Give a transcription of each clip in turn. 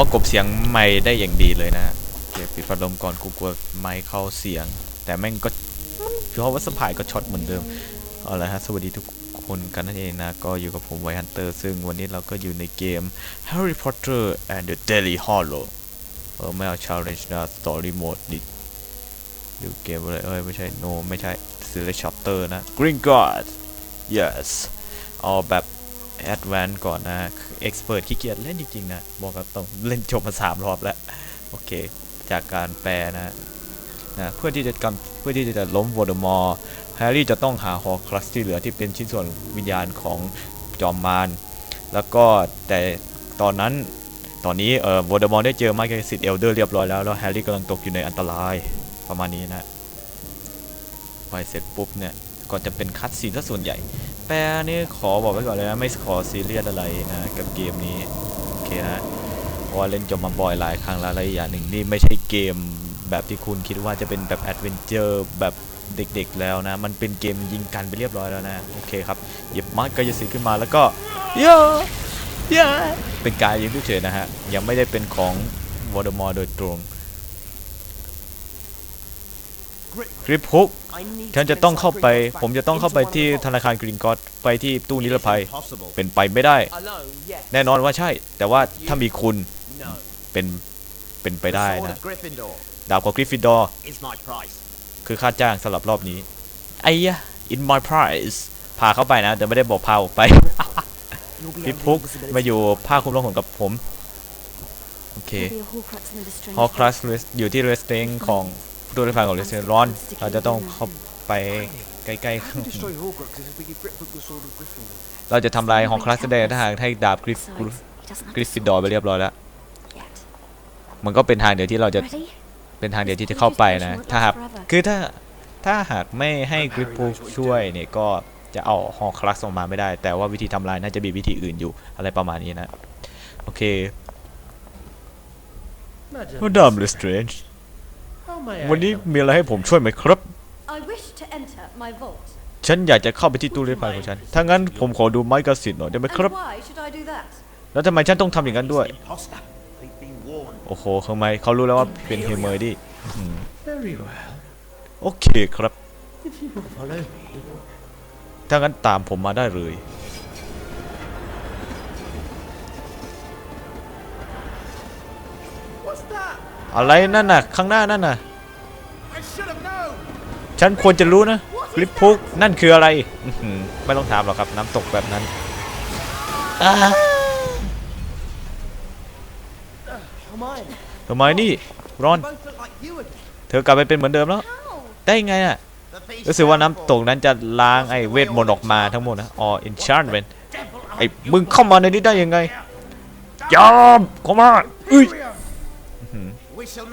ว่ากบเสียงไม่ได้อย่างดีเลยนะโอเคปิดพัดลมก่อนกูกลัวไม่เข้าเสียง แต่แม่งก็เพราะว่าสปายก็ช็อตเหมือนเดิมเอาละฮะสวัสดีทุกคนกันนั่นเองนะ ก็อยู่กับผมไวฮันเตอร์ ซึ่งวันนี้เราก็อยู่ในเกม Harry Potter and the Deadly Hollow เออไม่เอา challenge นะ story mode ดิอยู่เกมอะไรเอ้ย ไม่ใช่ no ไม่ใช่ select chapter นะ Green God yes เอาแบบ advance ก่อนนะ expert ขี้เกียจเล่นจริงๆนะ บอกกับตรงเล่นจบมาสามรอบแล้ว โอเค จากการแปลนะนะเพื่อที่จะกำเพื่อที่จะล้มวอร์ดมอร์แฮร์รี่จะต้องหาฮอคลัสที่เหลือที่เป็นชิ้นส่วนวิญญาณของจอมมารแล้วก็แต่ตอนนั้นตอนนี้เอ่อวอร์ดมอร์ได้เจอไมค์สิทธิ์เอลเดอร์เรียบร้อยแล้ว แล้วแฮร์รี่กำลังตกอยู่ในอันตรายประมาณนี้นะไปเสร็จปุ๊บเนี่ยก็จะเป็นคัดซีนซะส่วนใหญ่ แปลนี่ขอบอกไว้ก่อนเลยนะ ไม่ขอซีเรียสอะไรนะ กับเกมนี้ โอเคนะเพราะว่าเล่นจบมาบ่อยหลายครั้งแล้วและอีกอย่างหนึ่งนี่ไม่ใช่เกมแบบที่คุณคิดว่าจะเป็นแบบแอดเวนเจอร์แบบเด็กๆแล้วนะ มันเป็นเกมยิงกันไปเรียบร้อยแล้วนะ โอเคครับหยิบมารกายสิทธิ์ขึ้นมาแล้วก็เย่เย่เป็นการยิงเฉยๆนะฮะ ยังไม่ได้เป็นของวอร์ดมอร์โดยตรง คลิปฮุกฉันจะต้องเข้าไป ผมจะต้องเข้าไปที่ธนาคารกรีนกอดไปที่ตู้นิรภัย เป็นไปไม่ได้ แน่นอนว่าใช่ แต่ว่าถ้ามีคุณ เป็น เป็นไปได้นะ ดาวของกริฟฟินดอร์ คือค่าจ้างสำหรับรอบนี้ ไอ้ยะ in my price พาเข้าไปนะ แต่ไม่ได้บอกพาออกไปพี่พุกมาอยู่ภาคคุมร้องหนกับผม โอเคฮอคลัสอยู่ที่เรสเตงของ ตู้นิรภัยของเรสเตงร้อน เราจะต้องเข้าไปใกล้ๆข้างเราจะทำลายฮอคลัสแสดงถ้าหากให้ดาบกริฟกริฟฟินดอร์ไปเรียบร้อยแล้ว มันก็เป็นทางเดียวที่เราจะเป็นทางเดียวที่จะเข้าไปนะ ถ้าหากคือถ้าถ้าหากไม่ให้กริปพูช่วยเนี่ยก็จะเอาฮอคลัสออกมาไม่ได้ แต่ว่าวิธีทำลายน่าจะมีวิธีอื่นอยู่อะไรประมาณนี้นะ โอเคมาดามเลสเตรนจ์ วันนี้มีอะไรให้ผมช่วยไหมครับ I wish to enter my vault. ฉันอยากจะเข้าไปที่ตู้เรียนไฟของฉัน ถ้างั้นผมขอดูไม้กระสินหน่อยได้ไหม And ครับ why should I do that? แล้วทำไมฉันต้องทำอย่างนั้นด้วย โอ้โหทำไมเขารู้แล้วว่าเป็นเฮเมอร์ดี้อืม Very well. โอเคครับ If you will follow me, ถ้างั้นตามผมมาได้เลย what's that? อะไรนั่นน่ะ ข้างหน้านั่นน่ะ ฉันควรจะรู้นะกริปพุกนั่นคืออะไรอื้อหือไม่ต้องถามหรอกครับ น้ำตกแบบนั้นอ่า Hermione, ทำไมนี่รอน both look like you again. เธอกลับไปเป็นเหมือนเดิมแล้ว How? ได้ไงอะรู้สึกว่าน้ำตกนั้นจะล้างไอ้เวทมนต์ออกมาทั้งหมดนะอ๋อ enchantment ไอ้มึงเข้ามาในนี้ได้ยังไงยอมเข้ามาอุ้ย We shall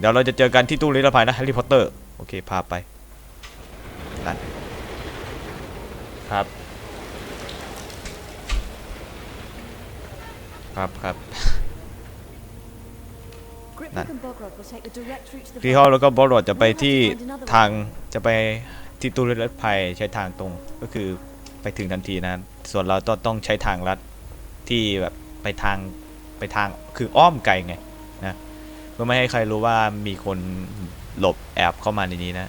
meet Ja. you at the vault, Harry Potter. เดี๋ยวเราจะเจอกันที่ตู้นิรภัยนะแฮร์รี่พอตเตอร์ โอเค พาไปนั่นครับ ครับครับ Griphook and Bogrod will take the direct route to the พี่ vault. ฮอลแล้วก็บอลจะไปที่ทางจะไปที่ตู้รถไฟใช้ทางตรงก็คือไปถึงทันทีนะ ส่วนเราต้องต้องใช้ทางลัดที่แบบไปทางไปทางคืออ้อมไกลไงนะเพื่อไม่ให้ใครรู้ว่ามีคนหลบแอบเข้ามาในนี้นะ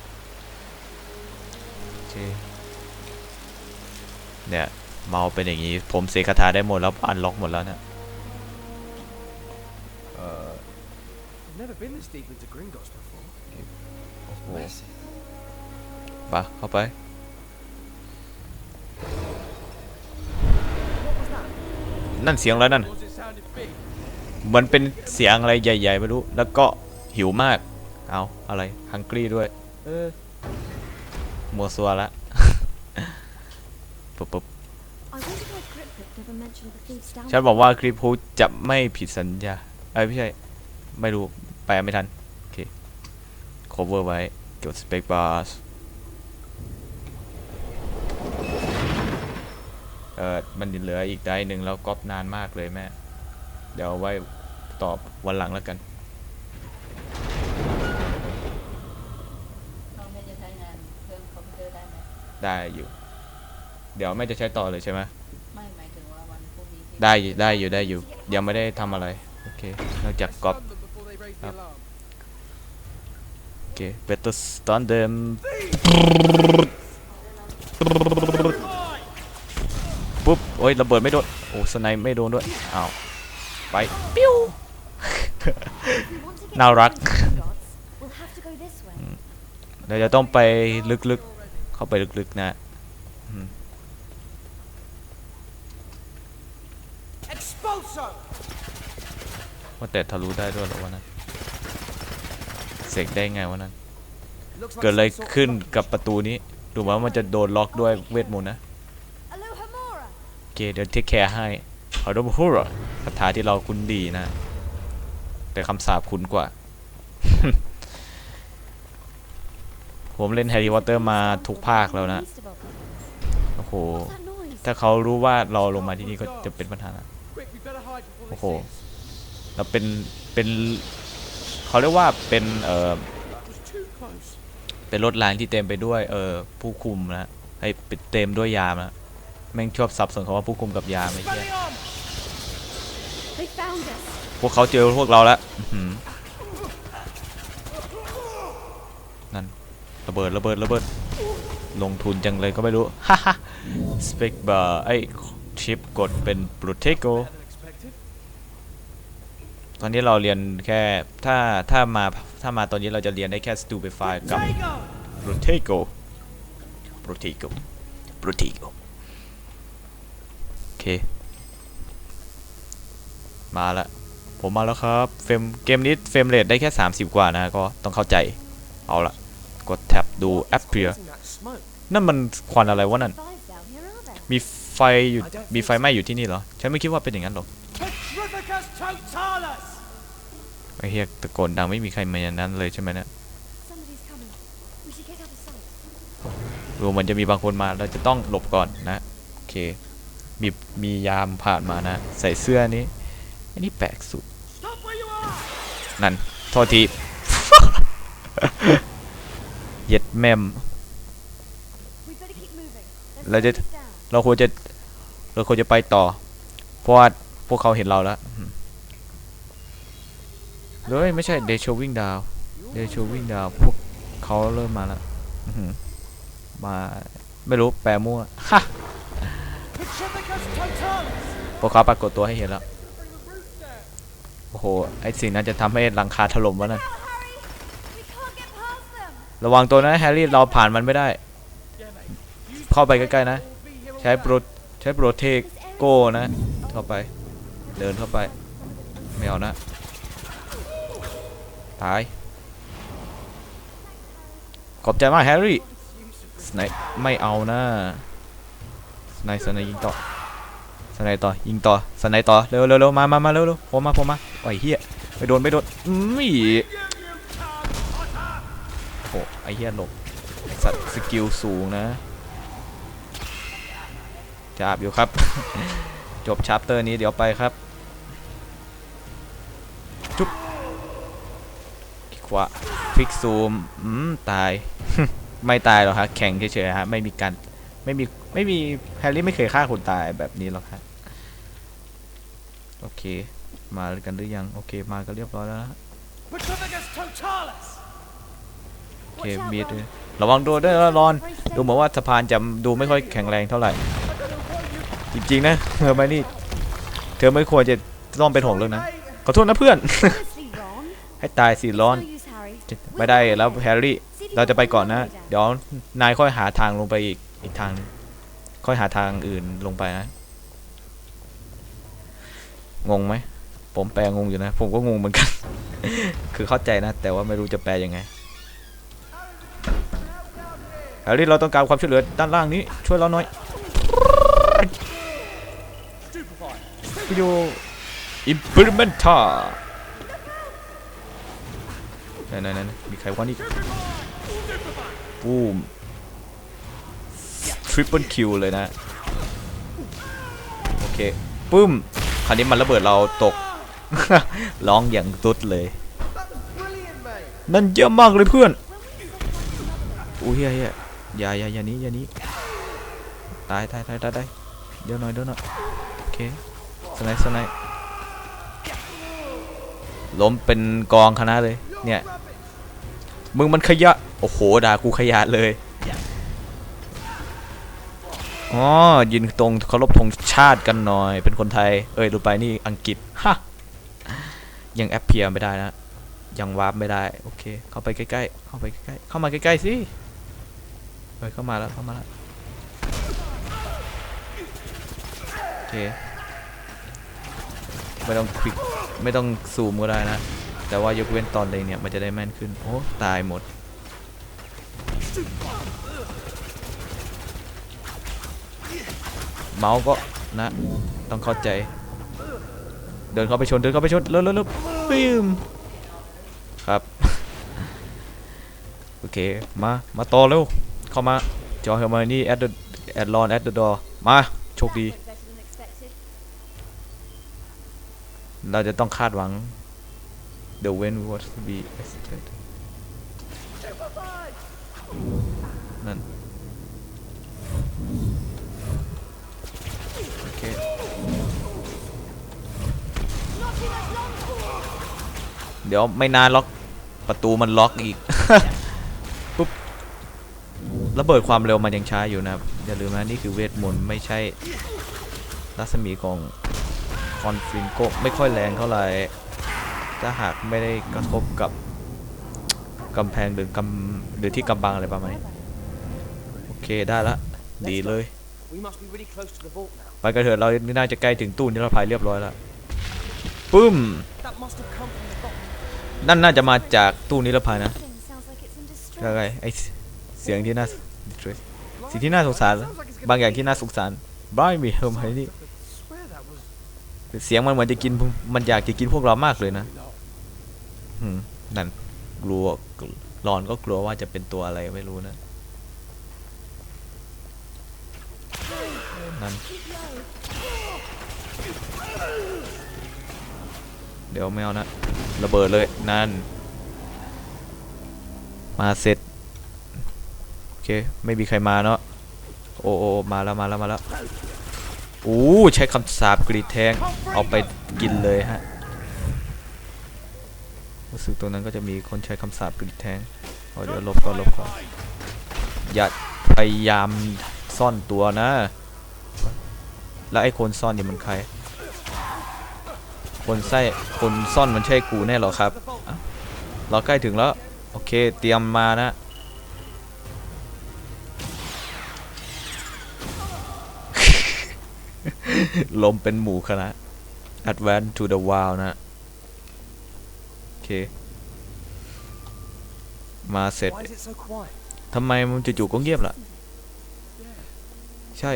โอเคเนี่ยเมาเป็นอย่างนี้ ผมเสกคาถาได้หมดแล้วอันล็อกหมดแล้วนะเออ I've never been this deep into Gringotts before. โอ้โห Where's it? ปะเข้าไปนั่นเสียงอะไรนั่น Was it sounded big? เหมือนเป็นเสียงอะไรใหญ่ ๆ ไม่รู้ แล้วก็หิวมาก เอาอะไรฮังกี้ด้วย เออมัวซัวละปุ๊บปุ๊บฉันบอกว่าคลิปพูจะไม่ผิดสัญญาเอ้ไม่ใช่ ไม่รู้ แปลไม่ทัน โอเค cover ไว้กด space bar เออมันเหลืออีกได้หนึ่งแล้วก๊อปนานมากเลยแม่ เดี๋ยวเอาไว้ตอบวันหลังแล้วกันเราไม่จะใช้งานเครื่องคอมพิวเตอร์ได้ไหมได้อยู่ เดี๋ยวแม่จะใช้ต่อเลยใช่ไหมไม่หมายถึงว่าวันพรุ่งนี้ที่ได้อยู่ได้อยู่ได้อยู่ยังไม่ได้ทำอะไร โอเคนอกจากกอบ Stun them before they raise the Up. alarm. โอเค better stun them ปุ๊บโอ้ยระเบิดไม่โดน โอ้สไนไม่โดนด้วย อ้าว ไปปิ้ว If we want to get Now, to Rock. the Gringotts, we'll have to go this way. เราจะต้องไปลึกๆ เข้าไปลึกๆนะอืม Expulso! ว่าแต่ทะลุได้ด้วยเหรอวะนั้นเสกได้ไงวะนั้น Looks like เกิดอะไร some sort of ขึ้น blockage. กับประตูนี้ ดูเหมือนว่ามันจะโดนล็อกด้วยเวทมนต์นะ Aloha Mora! โอเค เดี๋ยวเทคแคร์ให้ ฮาร์ดบูรคาถาที่เราคุ้นดีนะ แต่คำสาปคุ้นกว่า ผมเล่นแฮร์รี่พอตเตอร์มาทุกภาคแล้วนะ โอ้โห ถ้าเขารู้ว่าเราลงมาที่นี่ก็จะเป็นปัญหานะ Quick, we better hide before they Oh. see us. เราเป็น เป็น เขาเรียกว่าเป็น เออเป็นรถรางที่เต็มไปด้วย เออผู้คุมนะให้เต็มด้วยยามนะแม่งชอบสับสนคำว่าผู้คุมกับยามไอ้เหี้ย พวกเขาเจอพวกเราแล้วนั่นระเบิดระเบิดระเบิด ลงทุนจังเลยก็ไม่รู้ ฮ่าฮ่าสเปกบาร์ไอชิปกดเป็นโปรเทโกตอนนี้เราเรียนแค่ถ้าถ้ามาถ้ามาตอนนี้เราจะเรียนได้แค่สตูเปฟายกับโปรเทโกโปรเทโกโปรเทโกโอเค มาละผมมาแล้วครับเฟรมเกมนี้เฟรมเรทได้แค่ 30 กว่านะก็ต้องเข้าใจ เอาละกดแท็บดูแอปเพียนั่นมันควันอะไรวะนั่น มีไฟอยู่มีไฟไหม้อยู่ที่นี่เหรอ ฉันไม่คิดว่าเป็นอย่างนั้นหรอกไอเฮียตะโกนดังไม่มีใครมาอย่างนั้นเลยใช่ไหมเนี่ย Somebody's coming. We should get out of sight. ดูเหมันจะมีบางคนมาเราจะต้องหลบก่อนนะ โอเค มีมียามผ่านมานะ ใส่เสื้อนี้ อันนี้แปลกสุด Stop where you are! นั่น โทษที เย็ดแมม We better keep moving. There's Let it- somebody's down. เราควรจะ เราควรจะไปต่อ เพราะว่าพวกเขาเห็นเราแล้วอืมเฮ้ยไม่ใช่เดชวิ่งดาวเดชวิ่งดาวพวกเขาเริ่มมาแล้วอื้อหือมาไม่รู้แปลมั่วฮะ Petrificus totalis! พวกเขาปรากฏตัวให้เห็นแล้ว โอ้โห ไอสิ่งนั้นจะทำให้หลังคาถล่มวะนั่น Harry! We can't get past them. ระวังตัวนะแฮร์รี่เราผ่านมันไม่ได้ เข้าไปใกล้ๆนะ ใช้โปรใช้โปรเทโก้นะ เข้าไป เดินเข้าไป ไม่เอานะ ตาย ขอบใจมากแฮร์รี่สไนป์ไม่เอานะสไนป์สไนป์ยิงต่อส ไนป์ต่อ ยิงต่อสไนป์ต่อเร็วเร็วเร็วมามามาเร็วเร็วผมมาผมมาโอ้ยเฮียไม่โดนไม่โดนอืมอีโอ้ไอเฮียหลบสัตว์สกิลสูงนะจับอยู่ครับ จบชัปเตอร์นี้เดี๋ยวไปครับจุ๊บคลิกขวาคลิกซูมอืมตาย ไม่ตายหรอกครับแข่งเฉยๆฮะไม่มีการไม่มีไม่มีแฮร์รี่ไม่เคยฆ่าคนตายแบบนี้หรอกครับ โอเค มากันหรือยัง โอเค มากันเรียบร้อยแล้วนะ Petrificus totalis! โอเคมีดด้วยระวังโดนด้วยนะรอน ดูเหมือนว่าสะพานจะดูไม่ค่อยแข็งแรงเท่าไหร่ จริงๆนะเธอไม่นี่ เธอไม่ควรจะต้องเป็นห่วงเรื่องนั้นขอโทษนะเพื่อน Honestly, Ron. ให้ตายสิร้อน No use, Harry. ไม่ได้แล้วแฮร์รี่ เราจะไปก่อนนะ เดี๋ยวนายค่อยหาทางลงไปอีกอีกทางหนึงค่อยหาทางอื่นลงไปนะ งงไหมผมแปลงงอยู่นะ ผมก็งงเหมือนกัน คือเข้าใจนะ แต่ว่าไม่รู้จะแปลยังไงแฮร์รี่เราต้องการความช่วยเหลือด้านล่างนี้ ช่วยเราหน่อยวิดีโออิมพลิเมนท่าไหนไหนไหนมีใครวะนี่ปูมทริปเปิลคิวเลยนะ โอเคปึ้มาวนี้มันระเบิดเราตก ร้องอย่างตุ๊ดเลย That was brilliant, mate! นั่นเยอะมากเลยเพื่อนอุ้ยเฮียเฮียอย่าอย่าอย่าหนี้อย่าหนี้ตายตายตายตายตายเดี๋ยวหน่อยเดี๋ยวหน่อยโอเคไนส์สไนส์ล้มเป็นกองคณะเลยเนี่ยมึงมันขยะ โอ้โห ด่ากูขยะเลย อ๋อ ยืนตรงเคารพธง ชาติกันหน่อย เป็นคนไทย เอ้ยดูไปนี่อังกฤษฮะยังแอปเพียไม่ได้นะ ยังวาร์ปไม่ได้ โอเค เข้าไปใกล้ๆ เข้าไปใกล้ๆ เข้ามาใกล้ๆสิเฮ้ยเข้ามาแล้ว เข้ามาแล้ว โอเค ไม่ต้องคลิก ไม่ต้องซูมก็ได้นะ แต่ว่ายกเว้นตอนเลยเนี่ย มันจะได้แม่นขึ้น โอ้ ตายหมดเมาส์ก็ นะ ต้องเข้าใจ เดินเข้าไปชน เดินเข้าไปชนเร็วเร็วเร็วปิมครับ โอเค มา มาต่อเร็ว เข้ามา จอเฮลมานี่ at the at lawn at the door มา โชคดี เราจะต้องคาดหวัง the win was to be expected นั่น โอ เคเดี๋ยวไม่นานล็อกประตูมันล็อกอีกปุ๊บระเบิดความเร็วมันยังช้าอยู่นะครับอย่าลืมนะนี่คือเวทมนต์ไม่ใช่รัศมีของคอนฟินโกไม่ค่อยแรงเท่าไหร่ถ้าหากไม่ได้กระทบกับกำแพงหรือกำหรือที่กำบังอะไรประมาณนี้โอเคได้ละดีเลย We must be really close to the vault now. ไปกันเถอะเราน่าจะใกล้ถึงตู้นิรภัยเรียบร้อยแล้วปึ้ม That must have come from the vault. นั่นน่าจะมาจากตู้นิรภัยนะ Thing sounds like it's in distress. อะไรไอเสียงที่น่า distress สิ่งที่น่าสงสาร บางอย่างที่น่าสงสารบรายมีเฮิมไฮนี่ Swear that was เสียงมันเหมือนจะกินพวกมันอยากจะกินพวกเรามากเลยนะอืมนั่นกลัวหลอนก็กลัวว่าจะเป็นตัวอะไรไม่รู้นะนั่น เดี๋ยวไม่เอานะ ระเบิดเลย นั่น มาเสร็จ โอเค ไม่มีใครมาเนาะ โอ้โอมาแล้วมาแล้วมาแล้วโอ้ใช้คำสาปกรีดแทง เอาไปกินเลยฮะ รู้สึกตรงนั้นก็จะมีคนใช้คำสาปกรีดแทงเอาเดี๋ยวลบก็ลบก่อน อย่าพยายามซ่อนตัวนะ แล้วไอ้คนซ่อนนี่มันใคร คนไส้คนซ่อนมันใช่กูแน่เหรอครับอะเราใกล้ถึงแล้ว โอเคเตรียมมานะลมเป็นหมู่คณะ Advance to the Wild นะ โอเค มาเสร็จ Why is it so quiet? ทำไมมันจู่ๆก็เงียบล่ะ ใช่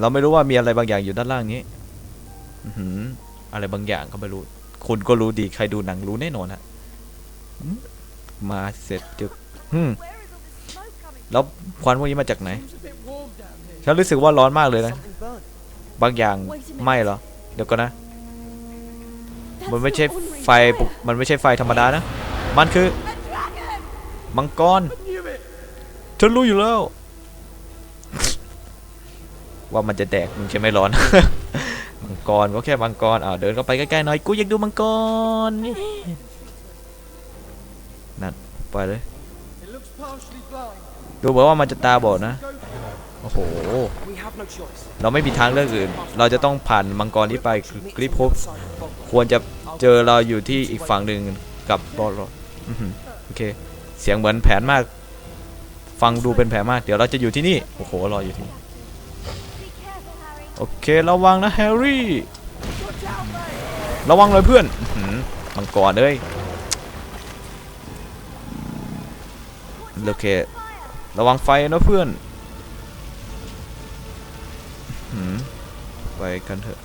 เราไม่รู้ว่ามีอะไรบางอย่างอยู่ด้านล่างนี้ อื้อหือ อะไรบางอย่างก็ไม่รู้ คุณก็รู้ดีใครดูหนังรู้แน่นอนฮะอืมมาเสร็จจึกอืม Where is all this smoke coming แล้วควันพวกนี้มาจากไหน It's a bit warm down here. ฉันรู้สึกว่าร้อนมากเลยนะ Something burning. บางอย่างไม่เหรอ เดี๋ยวก่อนนะ from? มันไม่ That's ใช่ not ordinary ไฟปกมันไม่ใช่ไฟธรรมดานะ มันคือ A dragon! มังกร Knew it. ฉันรู้อยู่แล้ว ว่ามันจะแดกมึงใช่ไหมร้อนมัง กรก็แค่มังกรอ่าวเดินเข้าไปใกล้ๆหน่อยกูอยากดูมังกรนั่นไปเลยดูเหมือนว่ามันจะตาบอดนะโอ้โหเราไม่มีทางเลือกอื่น เราจะต้องผ่านมังกรนี้ไปกริปโฮปควรจะเจอเราอยู่ที่อีกฝั่งหนึ่งกับบอลอื้อหือโอเค เสียงเหมือนแผนมาก ฟังดูเป็นแผนมาก เดี๋ยวเราจะอยู่ที่นี่ โอ้โห รออยู่ที่นี่ โอเคระวังนะแฮร์รี่ ระวังเลยเพื่อนอื้อหือมังกรเอ้ยโอเค ระวังไฟนะเพื่อนอื้อหือไปกันเถอะ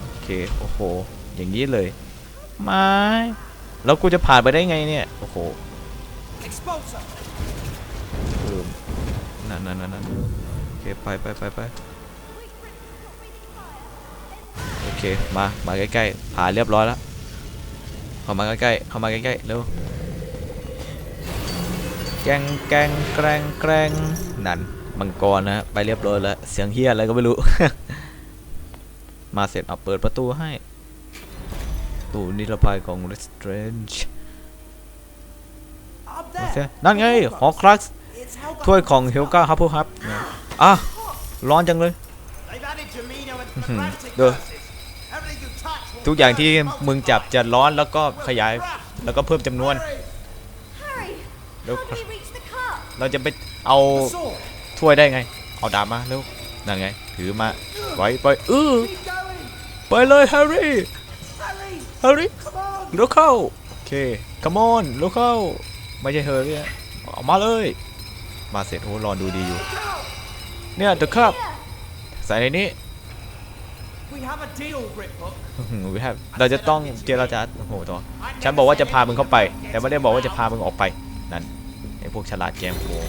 โอเค โอ้โห อย่างนี้เลย ไม่แล้วกูจะผ่านไปได้ไงเนี่ย โอ้โห Expulsor. เออนั่นนั่นนั่นนั่นโอเค ไปไปไปไป เคมามาใกล้ๆผ่านเรียบร้อยแล้วเข้ามาใกล้ๆเข้ามาใกล้ๆเร็วแกงแกงแกรงแกรงนั่นมังกรนะฮะไปเรียบร้อยแล้วเสียงเฮียอะไรก็ไม่รู้ มาเสร็จเอาเปิดประตูให้ตู้นิรภัยของ Lestrange Up โอเค there. นั่นไงหอคลัก It's Helga ถ้วยของเฮลกาฮับเพิลฮับอะร้อนจังเลย They've added Jamino ทุกอย่างที่ multiply. มึงจับจะร้อนแล้วก็ขยายแล้วก็เพิ่มจำนวน Hurry. Harry! Look. How do we reach the cup? เราจะไปเอา The sword. ถ้วยได้ไง เอาดาบมาเร็วนั่นไง ถือมาไว้ไปเออ Keep going. ไปเลยแฮร์รี่ Harry, แฮร์รี่ come on. เร็วเข้าโอเคคัมอนเร็วเข้า ไม่ใช่เฮอร์รี่ออกมาเลย มาเสร็จโอ้รอดูดีอยู่ Look out. เนี่ยเดอะคัพใส่ในนี้ We have a deal, Britbook. อื้อหือ we have เราจะต้องเจรจาโอ้โหตัวฉันบอกว่าจะพามึงเข้าไป แต่ไม่ได้บอกว่าจะพามึงออกไปนั่นไอ้พวกฉลาดแกมโกง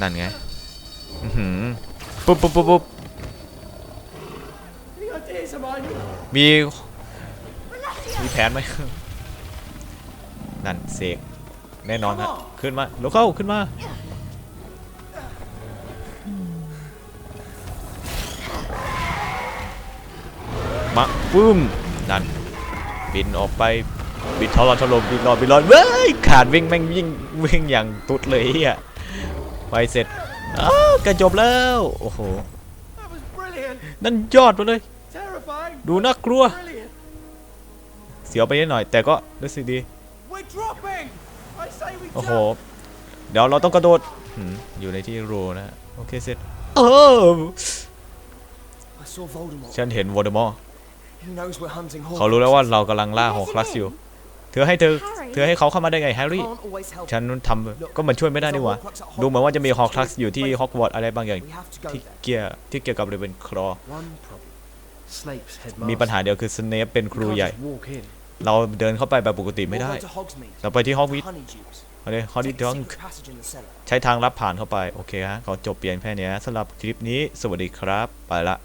นั่นไงอื้อหือปุ๊บปุ๊บปุ๊บปุ๊บ Any ideas, Hermione? มี มีแผนไหมนั่นเสกแน่นอนฮะขึ้นมาลงเข้าขึ้นมา มาปึ้มนั่นบินออกไปบินทรถล่มบินรอดบินรอดเว้ยขาดวิ่งแม่งวิ่งวิ่งอย่างตุดเลยเฮียไปเสร็จอ้ากระจบแล้วโอ้โหนั่นยอดไปเลย ดูน่ากลัว เสียวไปนิดหน่อย แต่ก็รู้สึกดีโอ้โห เดี๋ยวเราต้องกระโดดอยู่ในที่โรนะ โอเคเสร็จเออฉันเห็นวอร์ดมอร์ เขารู้แล้วว่าเรากำลังล่าฮอร์คลัสอยู่ เธอให้เธอ เธอให้เขาเข้ามาได้ไงแฮร์รี่ Can't always help. ฉันทำก็มันช่วยไม่ได้นี่หว่า ดูเหมือนว่าจะมีฮอร์คลัสอยู่ที่ฮอกวอตส์อะไรบางอย่าง We have to go ที่ there. เกี่ยวที่เกี่ยวกับบริเวณคลอ One problem. Snape's head มีปัญหาเดียวคือสเนปเป็นครูใหญ่ walk in. เราเดินเข้าไปแบบปกติไม่ได้ We'll go to Hogsmeade. เราไปที่ฮอกวิท Honeydews. เอาเลยฮอ Take ดิ the ดอง secret passage in the cellar. ใช้ทางลับผ่านเข้าไป โอเคฮะขอจบเปลี่ยนแค่นี้สำหรับคลิปนี้ สวัสดีครับ ไปละ